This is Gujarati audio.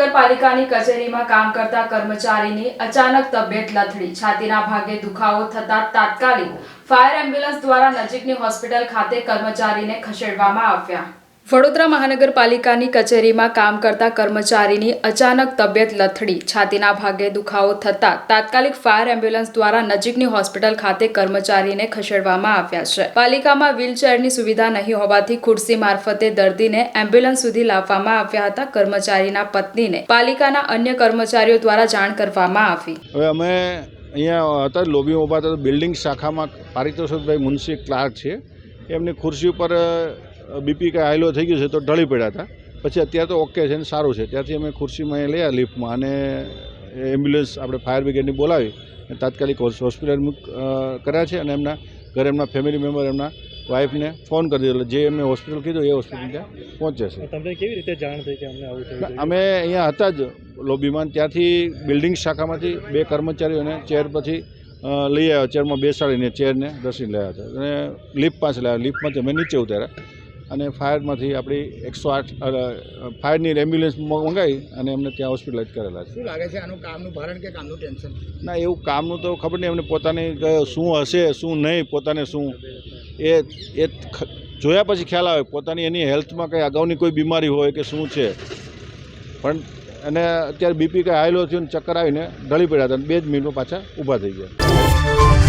મહાનગરપાલિકાની કચેરીમાં કામ કરતા કર્મચારીની અચાનક તબિયત લથડી. છાતીના ભાગે દુખાવો થતા તાત્કાલિક ફાયર એમ્બ્યુલન્સ દ્વારા નજીકની હોસ્પિટલ ખાતે કર્મચારીને ખસેડવામાં આવ્યા. વડોદરા મહાનગરપાલિકાની કચેરીમાં કામ કરતા કર્મચારીની અચાનક તબિયત લથડી. છાતીના ભાગે દુખાવો થતા તાત્કાલિક ફાયર એમ્બ્યુલન્સ દ્વારા નજીકની હોસ્પિટલ ખાતે કર્મચારીને ખસેડવામાં આવ્યા છે. પાલિકામાં વ્હીલચેરની સુવિધા નહીં હોવાથી ખુરશી મારફતે દર્દીને એમ્બ્યુલન્સ સુધી લાવવામાં આવ્યા હતા કર્મચારીના પત્નીને. પાલિકાના અન્ય કર્મચારીઓ દ્વારા જાણ કરવામાં આવી. અમે અહીંયા હતા, લોબીમાં બિલ્ડિંગ શાખામાં પારિતોષિકભાઈ મુનશી ક્લાર્ક છે. એમની ખુરશી ઉપર બીપી કાંઈ હાઈલો થઈ ગયું છે તો ઢળી પડ્યા હતા. પછી અત્યારે તો ઓકે છે ને સારું છે. ત્યાંથી અમે ખુરશીમાં એ લયા લિફ્ટમાં અને એમ્બ્યુલન્સ આપણે ફાયર બ્રિગેડની બોલાવી અને તાત્કાલિક હોસ્પિટલ મૂક કર્યા છે અને એમના ઘરે એમના ફેમિલી મેમ્બર એમના વાઈફને ફોન કરી દીધો. જે એમને હોસ્પિટલ કીધું એ હોસ્પિટલ ત્યાં પહોંચે છે. તમને કેવી રીતે જાણ થઈ કે અમને આવું અમે અહીંયા હતા જ લોબીમાં ત્યાંથી બિલ્ડિંગ શાખામાંથી બે કર્મચારીઓને ચેર પછી લઈ આવ્યા. ચેરમાં બેસાડીને ચેરને ઘસીને લાવ્યા હતા. અને લિફ્ટ પાસે લાવ્યા. લિફ્ટમાંથી અમે નીચે ઉતાર્યા. અને ફાયરમાંથી આપણી એકસો આઠ ફાયરની એમ્બ્યુલન્સ મંગાવી અને એમને ત્યાં હોસ્પિટલાઇઝ કરેલા છે. શું લાગે છે આનું કામનું ભારણ કે કામનું ટેન્શન? ના એવું કામનું તો ખબર નહીં એમને પોતાની શું હશે શું નહીં પોતાને શું? એ એ જોયા પછી ખ્યાલ આવે પોતાની એની હેલ્થમાં કંઈ અગાઉની કોઈ બીમારી હોય કે શું છે. પણ અને અત્યારે બીપી કંઈ હાઈલો થયું ચક્કર આવીને ઢળી પડ્યા હતા અને બે જ મિનિટમાં પાછા ઊભા થઈ ગયા.